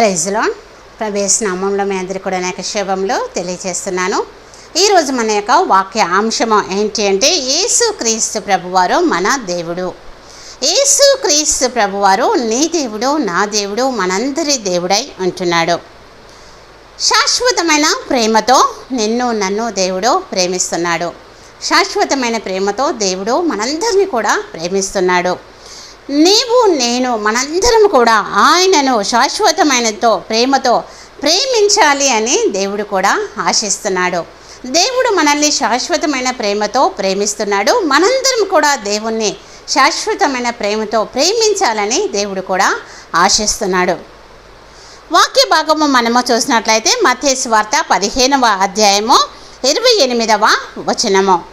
ప్రైజ్లో ప్రవేశ నామంలో మీ అందరికీ కూడా నాకు శుభంలో తెలియజేస్తున్నాను. ఈరోజు మన యొక్క వాక్య అంశము ఏంటి అంటే యేసు క్రీస్తు ప్రభువారు మన దేవుడు. యేసు క్రీస్తు ప్రభువారు నీ దేవుడు నా దేవుడు మనందరి దేవుడై ఉంటున్నాడు. శాశ్వతమైన ప్రేమతో నిన్ను నన్ను దేవుడు ప్రేమిస్తున్నాడు. శాశ్వతమైన ప్రేమతో దేవుడు మనందరినీ కూడా ప్రేమిస్తున్నాడు. నీవు నేను మనందరం కూడా ఆయనను శాశ్వతమైనతో ప్రేమతో ప్రేమించాలి అని దేవుడు కూడా ఆశిస్తున్నాడు. దేవుడు మనల్ని శాశ్వతమైన ప్రేమతో ప్రేమిస్తున్నాడు. మనందరం కూడా దేవుణ్ణి శాశ్వతమైన ప్రేమతో ప్రేమించాలని దేవుడు కూడా ఆశిస్తున్నాడు. వాక్య భాగము మనము చూసినట్లయితే మత్తేసు వార్త పదిహేనవ అధ్యాయము ఇరవై ఎనిమిదవ వచనము.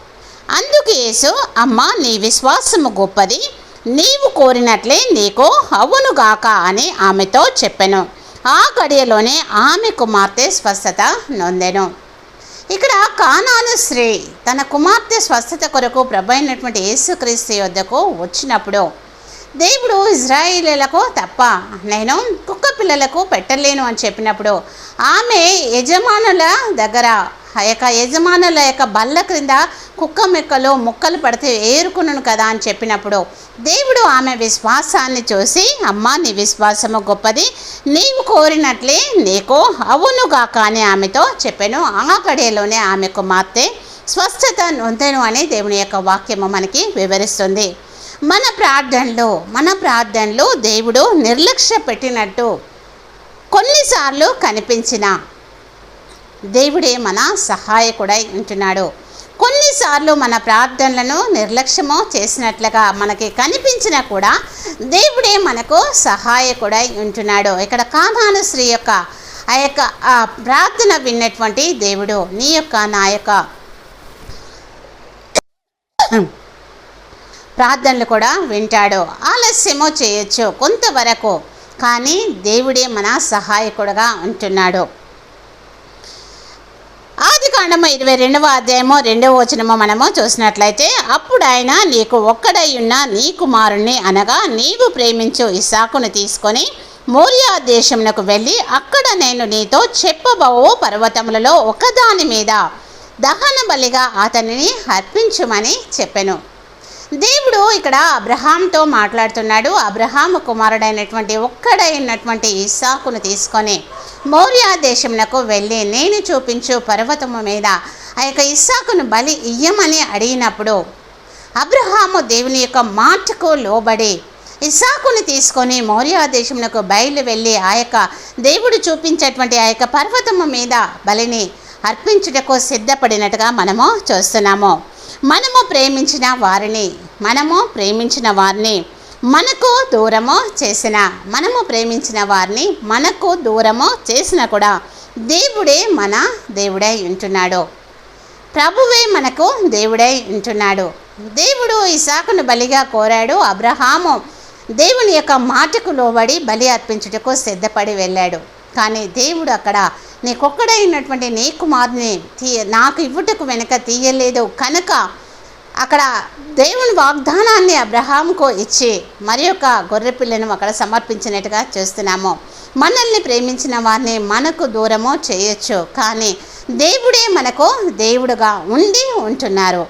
అందుకు యేసు అమ్మ నీ విశ్వాసము గొప్పది. నీవు కోరినట్లే నీకు అవునుగాక అని ఆమెతో చెప్పెను. ఆ గడియలోనే ఆమె కుమార్తె స్వస్థత నొందెను. ఇక్కడ కానాను స్త్రీ తన కుమార్తె స్వస్థత కొరకు ప్రభు అయినటువంటి యేసుక్రీస్తు యొద్దకు వచ్చినప్పుడు దేవుడు ఇజ్రాయిలీలకు తప్ప నేను కుక్క పిల్లలకు పెట్టలేను అని చెప్పినప్పుడు ఆమె యజమానుల దగ్గర ఆ యొక్క యజమానుల యొక్క బల్ల క్రింద కుక్క మెక్కలో ముక్కలు పడితే ఏరుకును కదా అని చెప్పినప్పుడు దేవుడు ఆమె విశ్వాసాన్ని చూసి అమ్మ నీ విశ్వాసము గొప్పది. నీవు కోరినట్లే నీకు అవునుగాక అని ఆమెతో చెప్పాను. ఆ కడేలోనే ఆమె కుమార్తె స్వస్థత నొందెను అని దేవుని యొక్క వాక్యము మనకి వివరిస్తుంది. మన ప్రార్థనలో మన ప్రార్థనలో దేవుడు నిర్లక్ష్య పెట్టినట్టు కొన్నిసార్లు కనిపించిన దేవుడే మన సహాయకుడై ఉంటున్నాడు. కొన్నిసార్లు మన ప్రార్థనలను నిర్లక్ష్యము చేసినట్లుగా మనకి కనిపించినా కూడా దేవుడే మనకు సహాయకుడై ఉంటున్నాడు. ఇక్కడ కానాను స్త్రీ యొక్క ఆ యొక్క ప్రార్థన విన్నటువంటి దేవుడు నీ యొక్క నా యొక్క ప్రార్థనలు కూడా వింటాడు. ఆలస్యమో చేయొచ్చు కొంతవరకు కానీ దేవుడే మన సహాయకుడుగా ఉంటున్నాడు. ఆది కాండము ఇరవై రెండవ అధ్యాయము రెండవ వచనము మనము చూసినట్లయితే అప్పుడు ఆయన నీకు ఒక్కడై ఉన్న నీ కుమారుణ్ణి అనగా నీవు ప్రేమించు ఇసాకును తీసుకొని మోరియా దేశమునకు వెళ్ళి అక్కడ నేను నీతో చెప్పబో పర్వతములలో ఒకదాని మీద దహన బలిగా అతనిని అర్పించుమని చెప్పెను. దేవుడు ఇక్కడ అబ్రహాంతో మాట్లాడుతున్నాడు. అబ్రహాము కుమారుడైనటువంటి ఒక్కడైనటువంటి ఇస్సాకును తీసుకొని మౌర్య దేశమునకు వెళ్ళి నేను చూపించు పర్వతము మీద ఆ యొక్క ఇస్సాకును బలి ఇయ్యమని అడిగినప్పుడు అబ్రహాము దేవుని యొక్క మాటకు లోబడి ఇస్సాకుని తీసుకొని మౌర్య దేశమునకు బయలు వెళ్ళి ఆ యొక్క దేవుడు చూపించేటువంటి ఆ యొక్క పర్వతము మీద బలిని అర్పించుటకు సిద్ధపడినట్టుగా మనము చూస్తున్నాము. మనము ప్రేమించిన వారిని మనము ప్రేమించిన వారిని మనకు దూరమో చేసిన మనము ప్రేమించిన వారిని మనకు దూరమో చేసిన కూడా దేవుడే మన దేవుడై ఉంటున్నాడు. ప్రభువే మనకు దేవుడై ఉంటున్నాడు. దేవుడు ఇసాకును బలిగా కోరాడు. అబ్రహాము దేవుని యొక్క మాటకు లోబడి బలి అర్పించుటకు సిద్ధపడి వెళ్ళాడు. కానీ దేవుడు అక్కడ నీకొక్కడైనటువంటి నీ కుమారుని తీ నాకు ఇవ్వుటకు వెనక తీయలేదు. కనుక అక్కడ దేవుని వాగ్దానాన్ని అబ్రహాంకు ఇచ్చి మరి యొక్క గొర్రెపిల్లను అక్కడ సమర్పించినట్టుగా చూస్తున్నాము. మనల్ని ప్రేమించిన వారిని మనకు దూరము చేయొచ్చు కానీ దేవుడే మనకు దేవుడుగా ఉండి ఉంటున్నారు.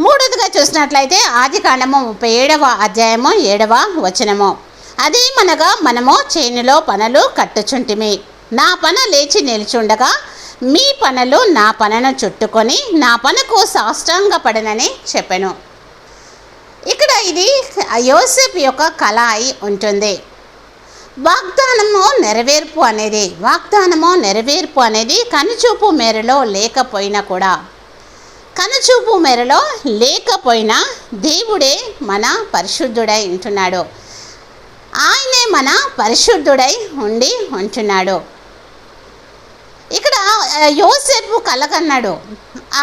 మూడవదిగా చూసినట్లయితే ఆది కాండము ముప్పై ఏడవ అధ్యాయము ఏడవ వచనము. అదేమనగా మనము చేనులో పనులు కట్టుచుంటిమి. నా పన లేచి నిలుచుండగా మీ పనులు నా పనను చుట్టుకొని నా పనకు సాష్టాంగపడనని చెప్పాను. ఇక్కడ ఇది యోసెఫ్ యొక్క కళ అయి ఉంటుంది. వాగ్దానము నెరవేర్పు అనేది వాగ్దానము నెరవేర్పు అనేది కనుచూపు మేరలో లేకపోయినా కూడా కనుచూపు మేరలో లేకపోయినా దేవుడే మన పరిశుద్ధుడై ఉంటున్నాడు. ఆయనే మన పరిశుద్ధుడై ఉండి ఉంటున్నాడు. యోసేపు కళ కన్నాడు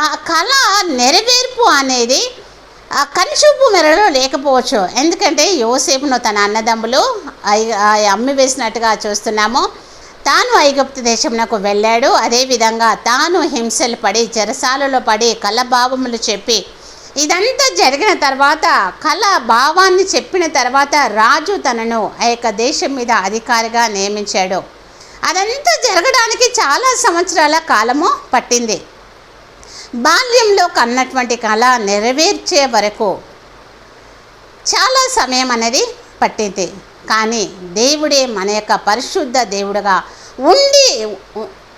ఆ కళ నెరవేర్పు అనేది ఆ కనిచూపు మెరలో లేకపోవచ్చు. ఎందుకంటే యోసేపును తన అన్నదమ్ములు అమ్మి వేసినట్టుగా చూస్తున్నాము. తాను ఐగుప్తు దేశంలోకి వెళ్ళాడు. అదేవిధంగా తాను హింసలు పడి చెరసాలలో పడి కలభావములు చెప్పి ఇదంతా జరిగిన తర్వాత కళ భావాన్ని చెప్పిన తర్వాత రాజు తనను ఆ యొక్క దేశం మీద అధికారిగా నియమించాడు. అదంతా జరగడానికి చాలా సంవత్సరాల కాలము పట్టింది. బాల్యంలో కన్నటువంటి కళ నెరవేర్చే వరకు చాలా సమయం అనేది పట్టింది. కానీ దేవుడే మన యొక్క పరిశుద్ధ దేవుడుగా ఉండి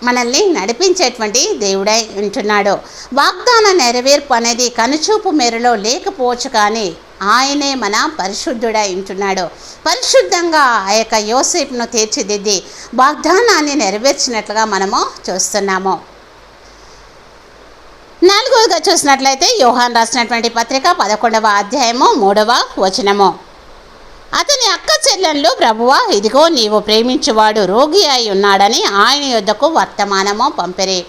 మనల్ని నడిపించేటువంటి దేవుడై ఉంటున్నాడు. వాగ్దాన నెరవేర్పు అనేది కనుచూపు మేరలో లేకపోవచ్చు కానీ ఆయనే మన పరిశుద్ధుడై ఉంటున్నాడు పరిశుద్ధంగా ఆ యొక్క యోసేపును తీర్చిదిద్ది వాగ్దానాన్ని నెరవేర్చినట్లుగా మనము చూస్తున్నాము. నాలుగవదిగా చూసినట్లయితే యోహాన్ రాసినటువంటి పత్రిక పదకొండవ అధ్యాయము మూడవ వచనము. అతని అక్క చెల్లెళ్ళు ప్రభువా ఇదిగో నీవు ప్రేమించువాడు రోగి అయి ఉన్నాడని ఆయన యొద్దకు వర్తమానము పంపిరి.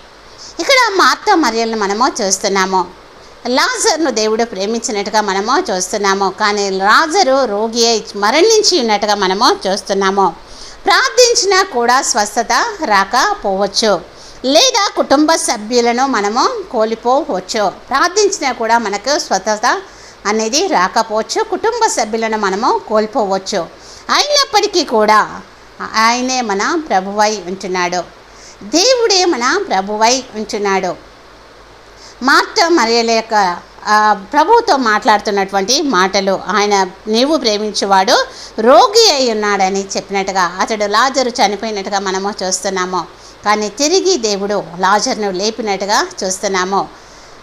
ఇక్కడ మార్త మర్యలను మనము చూస్తున్నాము. లాజర్ను దేవుడు ప్రేమించినట్టుగా మనము చూస్తున్నాము. కానీ లాజరు రోగి అయి మరణించి ఉన్నట్టుగా మనము చూస్తున్నాము. ప్రార్థించినా కూడా స్వస్థత రాకపోవచ్చు. లేదా కుటుంబ సభ్యులను మనము కోల్పోవచ్చు. ప్రార్థించినా కూడా మనకు స్వస్థత అనేది రాకపోవచ్చు. కుటుంబ సభ్యులను మనము కోల్పోవచ్చు. అయినప్పటికీ కూడా ఆయనే మన ప్రభువై ఉంటున్నాడు. దేవుడే మన ప్రభువై ఉంటున్నాడు. మార్త మరియల యొక్క ప్రభుతో ప్రభువుతో మాట్లాడుతున్నటువంటి మాటలు ఆయన నీవు ప్రేమించేవాడు రోగి అయి ఉన్నాడని చెప్పినట్టుగా అతడు లాజరు చనిపోయినట్టుగా మనము చూస్తున్నాము. కానీ తిరిగి దేవుడు లాజర్ను లేపినట్టుగా చూస్తున్నాము.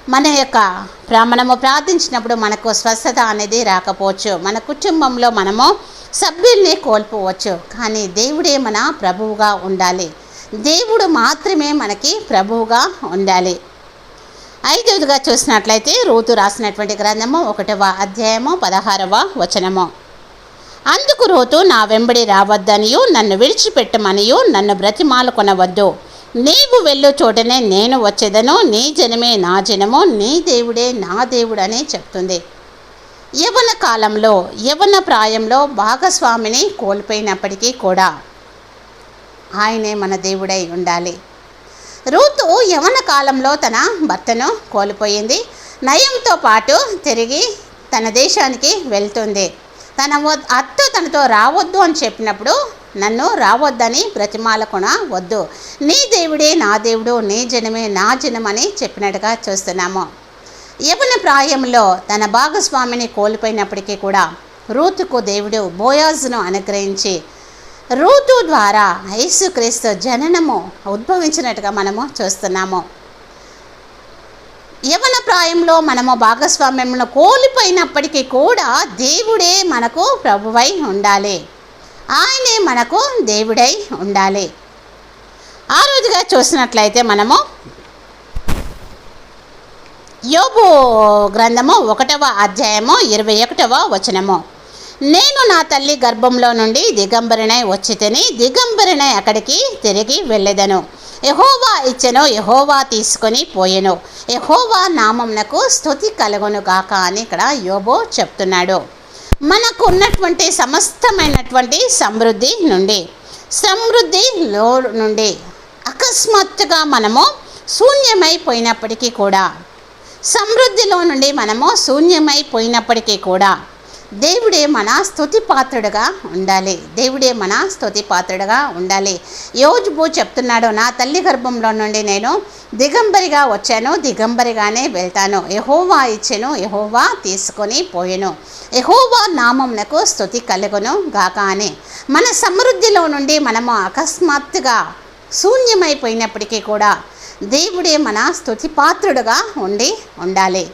మన యొక్క మనము ప్రార్థించినప్పుడు మనకు స్వస్థత అనేది రాకపోవచ్చు. మన కుటుంబంలో మనము సభ్యుల్ని కోల్పోవచ్చు. కానీ దేవుడే మన ప్రభువుగా ఉండాలి. దేవుడు మాత్రమే మనకి ప్రభువుగా ఉండాలి. ఐదవదిగా చూసినట్లయితే రూతు రాసినటువంటి గ్రంథము ఒకటవ అధ్యాయము పదహారవ వచనము. అందుకు రోతు నా వెంబడి రావద్దనియు నన్ను విడిచిపెట్టమనియు నన్ను బ్రతిమాలు కొనవద్దు. నీవు వెళ్ళు చోటనే నేను వచ్చేదను నీ జనమే నా జనము నీ దేవుడే నా దేవుడనే చెప్తుంది. యవన కాలంలో యవన ప్రాయంలో భాగస్వామిని కోల్పోయినప్పటికీ కూడా ఆయనే మన దేవుడై ఉండాలి. రూతు యవన కాలంలో తన భర్తను కోల్పోయింది. నయంతో పాటు తిరిగి తన దేశానికి వెళ్తుంది. తన అత్త తనతో రావద్దు అని చెప్పినప్పుడు నన్ను రావద్దని బ్రతిమాలకున వద్దు. నీ దేవుడే నా దేవుడు నీ జనమే నా జనమని చెప్పినట్టుగా చూస్తున్నాము. యవన ప్రాయంలో తన భాగస్వామిని కోల్పోయినప్పటికీ కూడా రూతుకు దేవుడు బోయాజ్ను అనుగ్రహించి రూతు ద్వారా యేసుక్రీస్తు జననము ఉద్భవించినట్టుగా మనము చూస్తున్నాము. యవన ప్రాయంలో మనము భాగస్వామ్యమును కోల్పోయినప్పటికీ కూడా దేవుడే మనకు ప్రభువై ఉండాలి. ఆయనే మనకు దేవుడై ఉండాలి. ఆ రోజుగా చూసినట్లయితే మనము యోబు గ్రంథము ఒకటవ అధ్యాయము ఇరవై ఒకటవ వచనము. నేను నా తల్లి గర్భంలో నుండి దిగంబరినై వచ్చితేని దిగంబరినై అక్కడికి తిరిగి వెళ్ళెదను. యహోవా ఇచ్చెను యహోవా తీసుకొని పోయెను. యహోవా నామంనకు స్థుతి కలుగును గాక అని ఇక్కడ యోబో చెప్తున్నాడు. మనకు ఉన్నటువంటి సమస్తమైనటువంటి సమృద్ధి నుండి సమృద్ధిలో నుండి అకస్మాత్తుగా మనము శూన్యమైపోయినప్పటికీ కూడా సమృద్ధిలో నుండి మనము శూన్యమైపోయినప్పటికీ కూడా దేవుడే మన స్థుతి పాత్రుడుగా ఉండాలి. దేవుడే మన స్థుతి పాత్రుడుగా ఉండాలి. యోజుబు చెప్తున్నాడు నా తల్లి గర్భంలో నుండి నేను దిగంబరిగా వచ్చాను దిగంబరిగానే వెళ్తాను. ఎహోవా ఇచ్చెను ఎహోవా తీసుకొని పోయెను. ఎహోవా నామంనకు స్థుతి కలుగును గాక అని. మన సమృద్ధిలో నుండి మనము అకస్మాత్తుగా శూన్యమైపోయినప్పటికీ కూడా దేవుడే మన స్థుతి పాత్రుడుగా ఉండి ఉండాలి.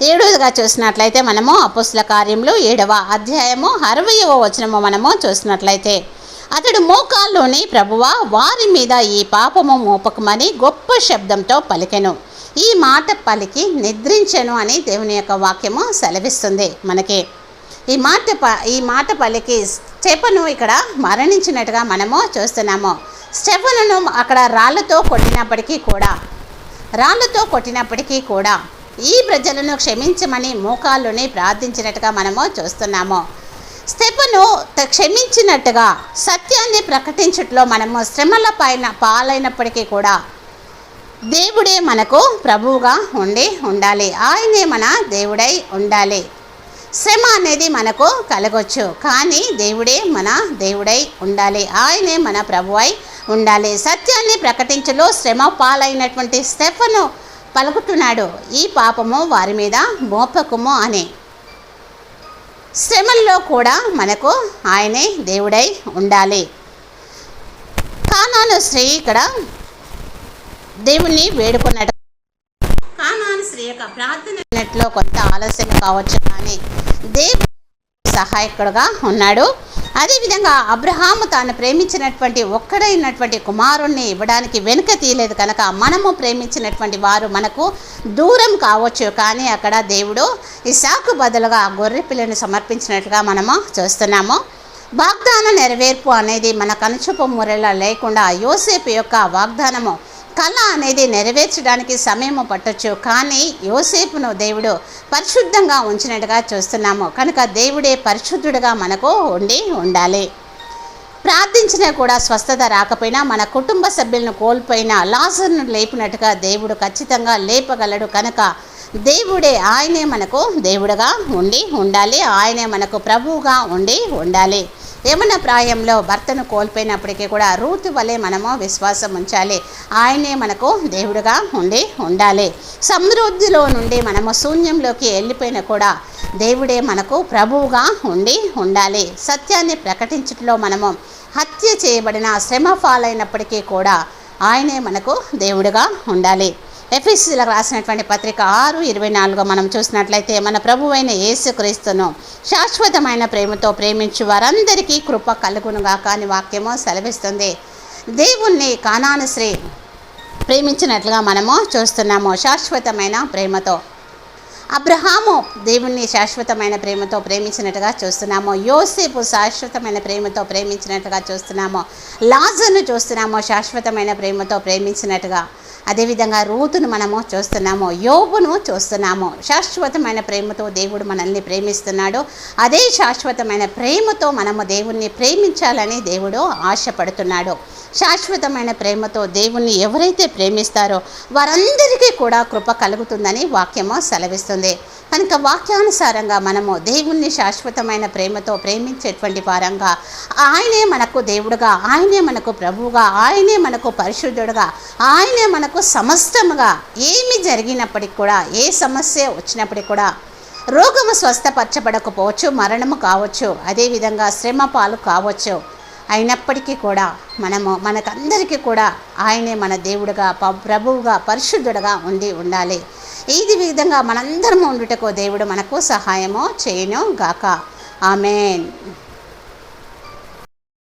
ఏడవదిగా చూసినట్లయితే మనము అపుస్ల కార్యంలో ఏడవ అధ్యాయము అరవయవ వచనము మనము చూసినట్లయితే అతడు మోకాల్లోని ప్రభువా వారి మీద ఈ పాపము మోపకమని గొప్ప శబ్దంతో పలికెను. ఈ మాట పలికి నిద్రించెను అని దేవుని యొక్క వాక్యము సెలవిస్తుంది మనకి. ఈ మాట ప ఈ మాట పలికి స్టెఫను ఇక్కడ మరణించినట్టుగా మనము చూస్తున్నాము. స్టెఫనును అక్కడ రాళ్ళతో కొట్టినప్పటికీ కూడా రాళ్ళతో కొట్టినప్పటికీ కూడా ఈ ప్రజలను క్షమించమని మోకాళ్ళుని ప్రార్థించినట్టుగా మనము చూస్తున్నాము. స్టెపను క్షమించినట్టుగా సత్యాన్ని ప్రకటించట్లో మనము శ్రమల పైన పాలైనప్పటికీ కూడా దేవుడే మనకు ప్రభువుగా ఉండి ఉండాలి. ఆయనే మన దేవుడై ఉండాలి. శ్రమ అనేది మనకు కలగొచ్చు కానీ దేవుడే మన దేవుడై ఉండాలి. ఆయనే మన ప్రభువై ఉండాలి. సత్యాన్ని ప్రకటించలో శ్రమ పాలైనటువంటి స్టెఫను పలుకుతున్నాడు. ఈ పాపము వారి మీద మోపకము అనే. శ్రమల్లో కూడా మనకు ఆయనే దేవుడై ఉండాలి. కానాను స్త్రీ ఇక్కడ దేవుణ్ణి వేడుకున్నట్టు. కానాను స్త్రీ యొక్క ప్రార్థన కొంత ఆలస్యం కావచ్చు కానీ దేవుడు సహాయకుడుగా ఉన్నాడు. అదేవిధంగా అబ్రహాము తాను ప్రేమించినటువంటి ఒక్కడైనటువంటి కుమారుణ్ణి ఇవ్వడానికి వెనుక తీయలేదు కనుక మనము ప్రేమించినటువంటి వారు మనకు దూరం కావచ్చు. కానీ అక్కడ దేవుడు ఇసాకు బదులుగా గొర్రె పిల్లని సమర్పించినట్టుగా మనము చూస్తున్నాము. వాగ్దాన నెరవేర్పు అనేది మన కనుచూపు మురళ లేకుండా యోసేపు యొక్క వాగ్దానము కళ అనేది నెరవేర్చడానికి సమయం పట్టొచ్చు. కానీ యోసేపును దేవుడు పరిశుద్ధంగా ఉంచినట్టుగా చూస్తున్నాము. కనుక దేవుడే పరిశుద్ధుడుగా మనకు ఉండి ఉండాలి. ప్రార్థించినా కూడా స్వస్థత రాకపోయినా మన కుటుంబ సభ్యులను కోల్పోయినా లాజర్ను లేపినట్టుగా దేవుడు ఖచ్చితంగా లేపగలడు. కనుక దేవుడే ఆయనే మనకు దేవుడుగా ఉండి ఉండాలి. ఆయనే మనకు ప్రభువుగా ఉండి ఉండాలి. యమన ప్రాయంలో భర్తను కోల్పోయినప్పటికీ కూడా రూతు వలె మనము విశ్వాసం ఉంచాలి. ఆయనే మనకు దేవుడుగా ఉండి ఉండాలి. సమృద్ధిలో నుండి మనము శూన్యంలోకి వెళ్ళిపోయిన కూడా దేవుడే మనకు ప్రభువుగా ఉండి ఉండాలి. సత్యాన్ని ప్రకటించడంలో మనము హత్య చేయబడిన శ్రమ ఫాలైనప్పటికీ కూడా ఆయనే మనకు దేవుడుగా ఉండాలి. ఎఫ్ఎస్సీలకు రాసినటువంటి పత్రిక ఆరు ఇరవై నాలుగు మనం చూసినట్లయితే మన ప్రభువైన యేసుక్రీస్తును శాశ్వతమైన ప్రేమతో ప్రేమించి వారందరికీ కృప కలుగునుగా కాని వాక్యము సెలవిస్తుంది. దేవుణ్ణి కానాను శ్రీ ప్రేమించినట్లుగా మనము చూస్తున్నాము శాశ్వతమైన ప్రేమతో. అబ్రహాము దేవుణ్ణి శాశ్వతమైన ప్రేమతో ప్రేమించినట్టుగా చూస్తున్నాము. యోసేపు శాశ్వతమైన ప్రేమతో ప్రేమించినట్టుగా చూస్తున్నాము. లాజను చూస్తున్నాము శాశ్వతమైన ప్రేమతో ప్రేమించినట్టుగా. అదేవిధంగా రూతును మనము చూస్తున్నాము యోబును చూస్తున్నాము. శాశ్వతమైన ప్రేమతో దేవుడు మనల్ని ప్రేమిస్తున్నాడు. అదే శాశ్వతమైన ప్రేమతో మనము దేవుణ్ణి ప్రేమించాలని దేవుడు ఆశపడుతున్నాడు. శాశ్వతమైన ప్రేమతో దేవుణ్ణి ఎవరైతే ప్రేమిస్తారో వారందరికీ కూడా కృప కలుగుతుందని వాక్యము సెలవిస్తుంది. కనుక వాక్యానుసారంగా మనము దేవుణ్ణి శాశ్వతమైన ప్రేమతో ప్రేమించేటువంటి వారంగా ఆయనే మనకు దేవుడుగా ఆయనే మనకు ప్రభువుగా ఆయనే మనకు పరిశుద్ధుడుగా ఆయనే మనకు సమస్తముగా ఏమి జరిగినప్పటికి కూడా ఏ సమస్య వచ్చినప్పటికి కూడా రోగము స్వస్థపరచబడకపోవచ్చు మరణము కావచ్చు అదేవిధంగా శ్రమ పాలు కావచ్చు. అయినప్పటికీ కూడా మనము మనకందరికీ కూడా ఆయనే మన దేవుడుగా ప- ప్రభువుగా పరిశుద్ధుడుగా ఉండి ఉండాలి. ఇది విధంగా మనందరము ఉండుటకు దేవుడు మనకు సహాయము చేయను గాక. ఆమెన్.